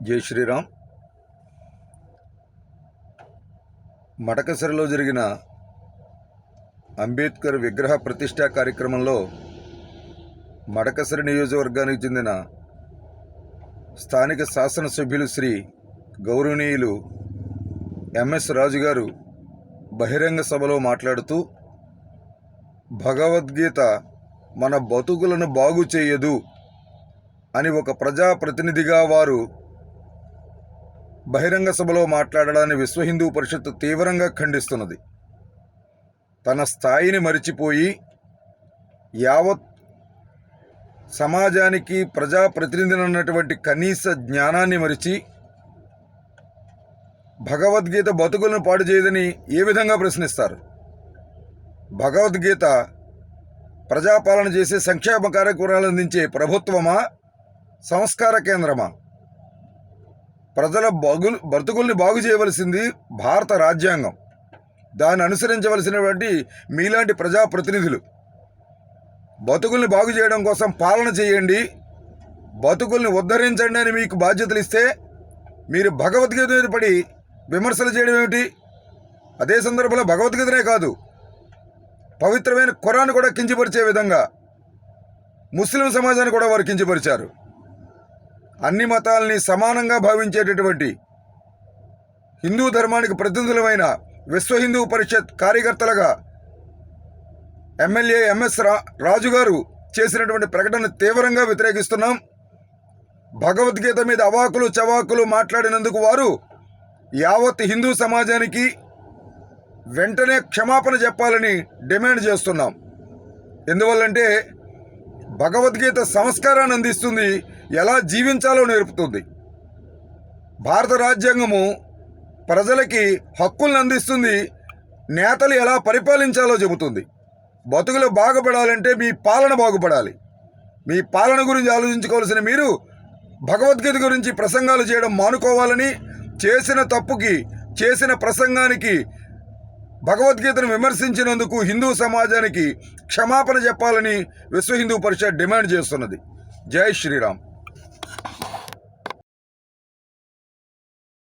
జై శ్రీరామ్. మడకసరిలో జరిగిన అంబేద్కర్ విగ్రహ ప్రతిష్టా కార్యక్రమంలో మడకసరి నియోజకవర్గానికి చెందిన స్థానిక శాసనసభ్యులు శ్రీ గౌరవనీయులు ఎంఎస్ రాజు గారు బహిరంగ సభలో మాట్లాడుతూ భగవద్గీత మన బతుకులను బాగు చేయదు అని ఒక ప్రజాప్రతినిధిగా వారు బహిరంగ సభలో మాట్లాడడాన్ని విశ్వ హిందూ పరిషత్ తీవ్రంగా ఖండిస్తున్నది. తన స్థాయిని మరిచిపోయి యావత్ సమాజానికి ప్రజాప్రతినిధులన్నటువంటి కనీస జ్ఞానాన్ని మరిచి భగవద్గీత బతుకులను పాడు చేయదని ఏ విధంగా ప్రశ్నిస్తారు? భగవద్గీత ప్రజాపాలన చేసే సంక్షేమ కార్యక్రమాలు అందించే ప్రభుత్వమా సంస్కార కేంద్రమా? ప్రజల బగులు బ్రతుకుల్ని బాగు చేయవలసింది భారత రాజ్యాంగం. దాన్ని అనుసరించవలసినటువంటి మీలాంటి ప్రజాప్రతినిధులు. బతుకుల్ని బాగు చేయడం కోసం పాలన చేయండి. బతుకుల్ని ఉద్ధరించండి అని మీకు బాధ్యతలు ఇస్తే మీరు భగవద్గీత మీద పడి విమర్శలు చేయడం ఏమిటి? అదే సందర్భంలో భగవద్గీతనే కాదు పవిత్రమైన ఖురాన్ కూడా కించపరిచే విధంగా ముస్లిం సమాజాన్ని కూడా వారు కించపరిచారు. అన్ని మతాల్ని సమానంగా భావించేటటువంటి హిందూ ధర్మానికి ప్రతినిధులమైన విశ్వ హిందూ పరిషత్ కార్యకర్తలుగా ఎమ్మెల్యే ఎంఎస్ రా రాజు గారు చేసినటువంటి ప్రకటన తీవ్రంగా వ్యతిరేకిస్తున్నాం. భగవద్గీత మీద అవాకులు చవాకులు మాట్లాడినందుకు వారు యావత్ హిందూ సమాజానికి వెంటనే క్షమాపణ చెప్పాలని డిమాండ్ చేస్తున్నాం. ఎందువల్లంటే భగవద్గీత సంస్కారాన్ని అందిస్తుంది ఎలా జీవించాలో నేర్పుతుంది. భారత రాజ్యాంగము ప్రజలకి హక్కులను అందిస్తుంది. నేతలు ఎలా పరిపాలించాలో చెబుతుంది. బతుకులు బాగుపడాలంటే మీ పాలన బాగుపడాలి. మీ పాలన గురించి ఆలోచించుకోవాల్సిన మీరు భగవద్గీత గురించి ప్రసంగాలు చేయడం మానుకోవాలని చేసిన తప్పుకి చేసిన ప్రసంగానికి భగవద్గీతను విమర్శించినందుకు హిందూ సమాజానికి క్షమాపణ చెప్పాలని విశ్వ హిందూ పరిషత్ డిమాండ్ చేస్తున్నది. జై శ్రీరామ్.